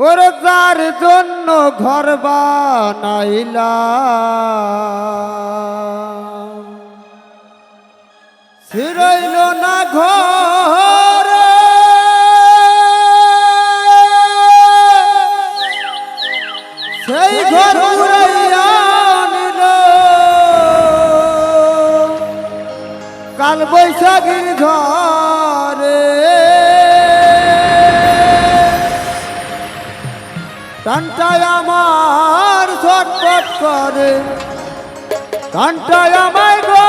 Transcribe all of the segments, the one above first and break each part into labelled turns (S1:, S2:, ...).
S1: ওর যার জন্য ঘর বানাইলাম ছিড়ইল না ঘর। সেই ঘর কাল বৈশাখীর ঘরে টানটায় আমার ছটপট করে। টানটায় আমায় গো।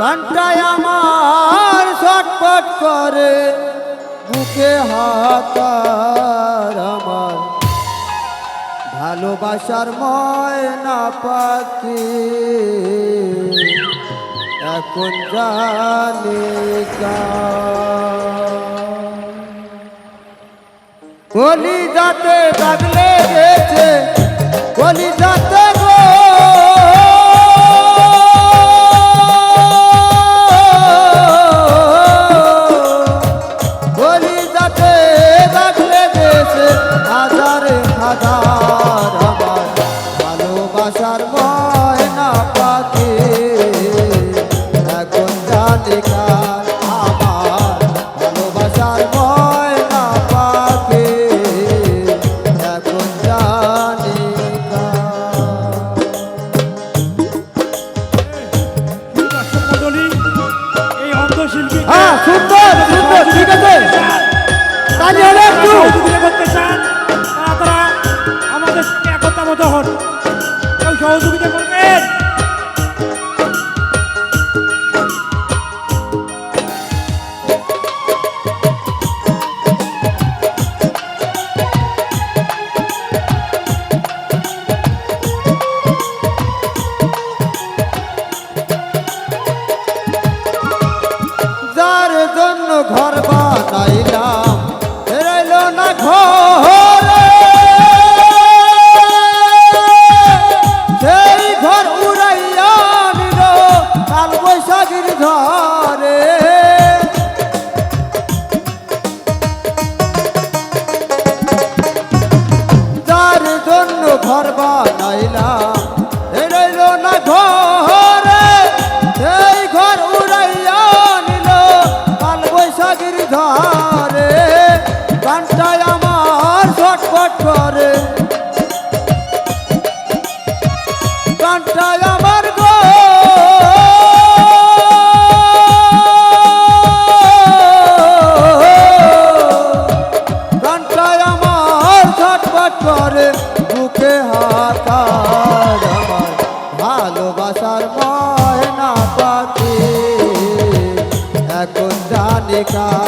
S1: টানটায় আমার ছটপট করে। বুকে হাতার আমার ভালোবাসার ময়না পাখি। এখন জানে কলি যাতে দাগলে গেছে কলি যাতে হাজারে হাজার আমার ভালোবাসার ঘর বানাইলাম। রইল না ঘরে সেই ঘর উড়াইয়া নিল কাল বৈশাখীর ধরে। গানটায় আমার ছটফট করে। গানটায় জানে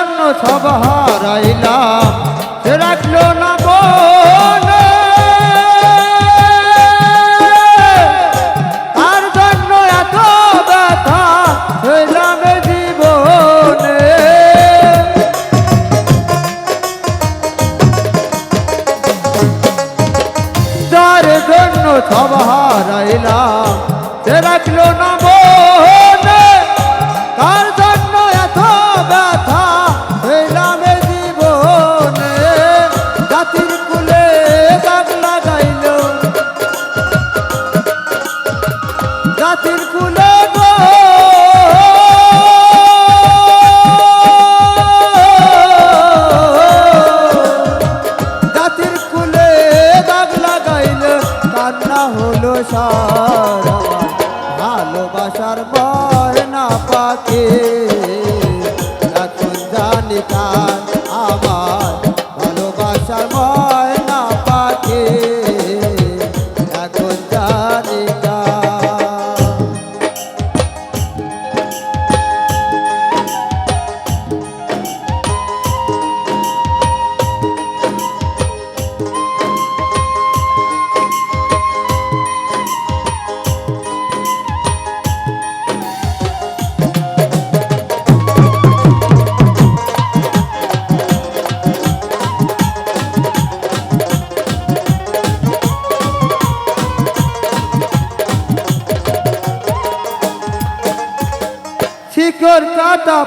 S1: জন্য সব হারাইলাম। রাখল না মনে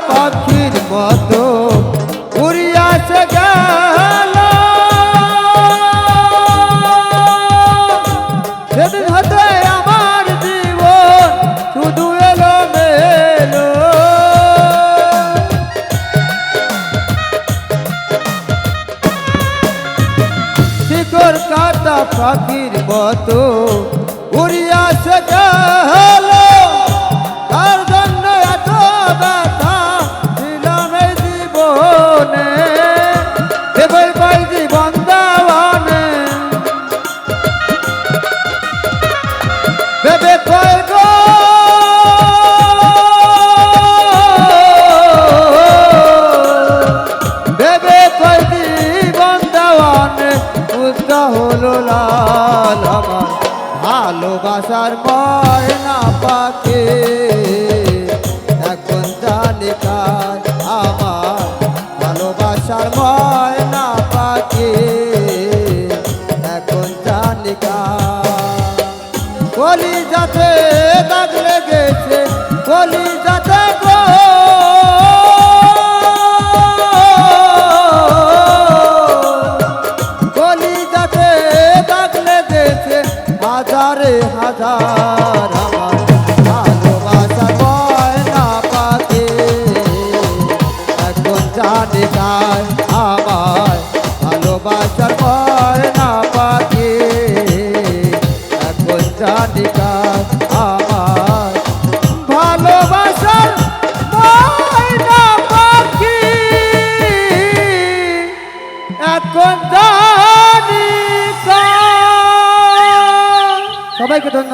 S1: পাখির মতো উড়িয়া সে গেল। সেদিন হতে আমার জীবন শুধু এলো মেলো শিকর কাটা পাখির মতো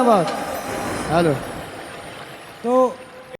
S1: ধন্যবাদ হ্যালো